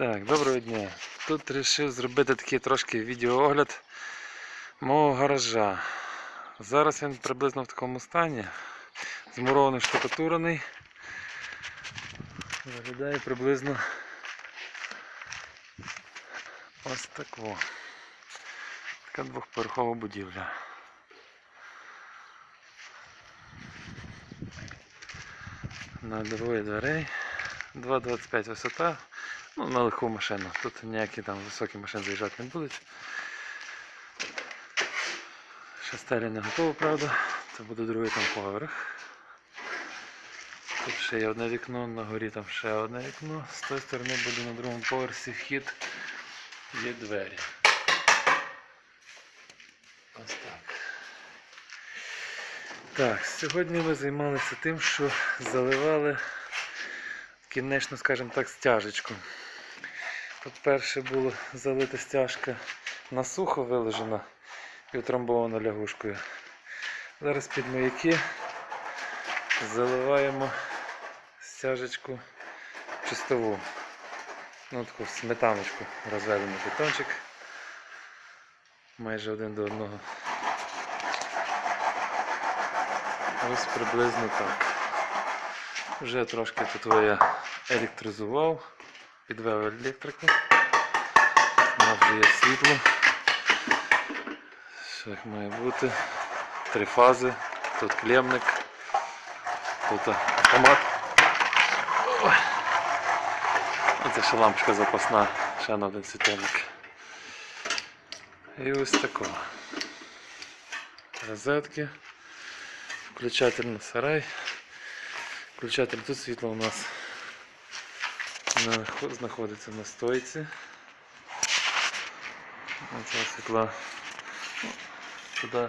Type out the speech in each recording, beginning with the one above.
Так, доброго дня. Тут вирішив зробити такий трошки відеоогляд мого гаража. Зараз він приблизно в такому стані. Змурований штукатурений. Виглядає приблизно ось тако. Така двохповерхова будівля. На двоє дверей. 2,25 висота. Ну, на легку машину. Тут ніякі там високі машини заїжджати не будуть. Ще стелі не готово, правда. Це буде другий там поверх. Тут ще є одне вікно, на горі там ще одне вікно. З тої сторони буде на другому поверсі вхід. Є двері. Ось так. Так, сьогодні ми займалися тим, що заливали кінечно, скажімо так, стяжечку. Тут перше було залита стяжка на сухо вилежена і утрамбована лягушкою. Зараз під маяки заливаємо стяжечку чистову. Ну, таку сметаночку розведений бетончик. Майже один до одного. Ось приблизно так. Вже трошки тут я електризував, підвел електрику. У нас вже є світло. Все як має бути. Три фази. Тут клемник, тут автомат. Оце ще лампочка запасна, ще один світильник. І ось такого. Розетки. Включатель на сарай. Включатель тут світло у нас знаходиться на стойці. Оце світла. Ну, Туди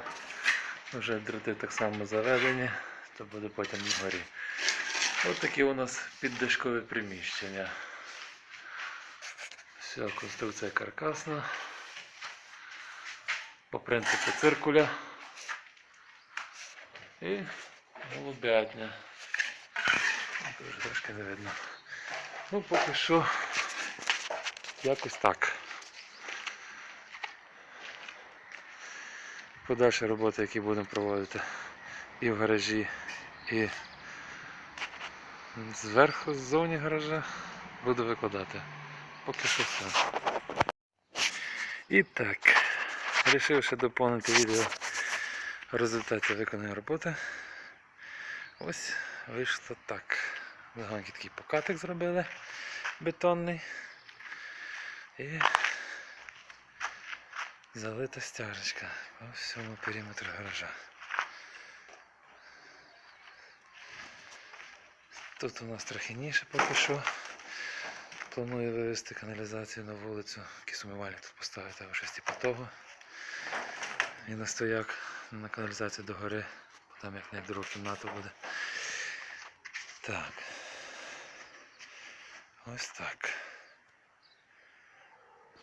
вже дроти так само заведені, то буде потім вгорі. Ось такі у нас піддишкові приміщення. Все, конструкція каркасна. По принципу циркуля. І голубятня. Тут трошки не видно. Ну, поки що якось так. Подальші роботи, які будемо проводити і в гаражі, і зверху, ззовні гаража, буду викладати. Поки що все. І так, вирішив ще доповнити відео результаті виконаної роботи. Ось вийшло так. Легонький такий покатик зробили бетонний. І залита стяжечка по всьому периметру гаража. Тут у нас трохи ніше поки що. Планую вивезти каналізацію на вулицю, який сумивальник тут поставити або щось типу того. І на стояк на каналізацію до гори, там як не другу кімнату буде. Так. Ось так.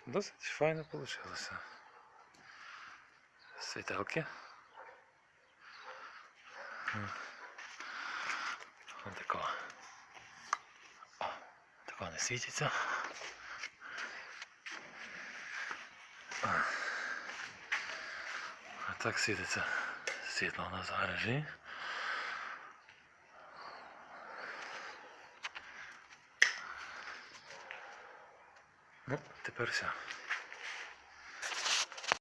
Досить файно вийшло. Світелки. Ось такого. О, не світиться. А так світиться світло у нас в гаражі. Ну, тепер все.